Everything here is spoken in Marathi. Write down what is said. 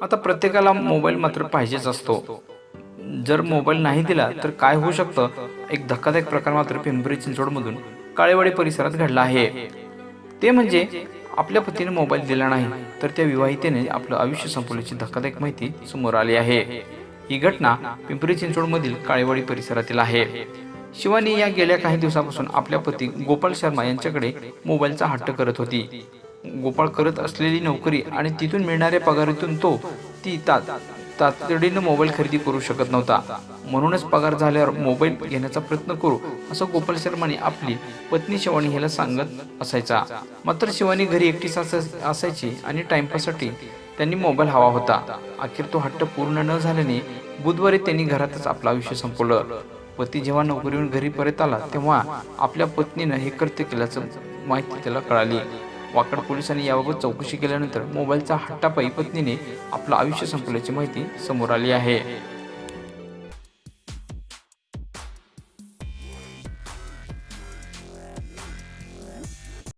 आता प्रत्येकाला मोबाईल मात्र पाहिजेच असतो. जर मोबाईल नाही दिला तर काय होऊ शकतं? एक धक्कादायक प्रकार मात्र पिंपरी चिंचवडमधून काळेवाडी परिसरात घडला आहे. ते म्हणजे आपल्या पतीने मोबाईल दिला नाही तर त्या विवाहितेने आपलं आयुष्य संपवल्याची धक्कादायक माहिती समोर आली आहे. ही घटना पिंपरी चिंचवडमधील काळेवाडी परिसरातील आहे. शिवानी या गेल्या काही दिवसापासून आपल्या पती गोपाल शर्मा यांच्याकडे मोबाईलचा हट्ट करत होती. गोपाळ करत असलेली नोकरी आणि तिथून मिळणाऱ्या पगारातून तो ती तात तातडीनं मोबाईल खरेदी करू शकत नव्हता. म्हणूनच पगार झाल्यावर मोबाईल घेण्याचा प्रयत्न करू असं गोपाल शर्माने आपली पत्नी शिवानी हिला सांगत असायचा. मात्र शिवानी घरी एकटीच अस- असायची आणि टाइमपाससाठी त्यांनी मोबाईल हवा होता. अखेर तो हट्ट पूर्ण न झाल्याने बुधवारी त्यांनी घरातच आपलं आयुष्य संपवलं. पती जेव्हा नोकरीवरून घरी परत आला तेव्हा आपल्या पत्नीनं हे कृत्य केल्याचं माहिती त्याला कळाली. वाकड पोलिसांनी याबाबत चौकशी केल्यानंतर मोबाईलचा हट्टा पत्नीने आपलं आयुष्य संपल्याची माहिती समोर आली आहे.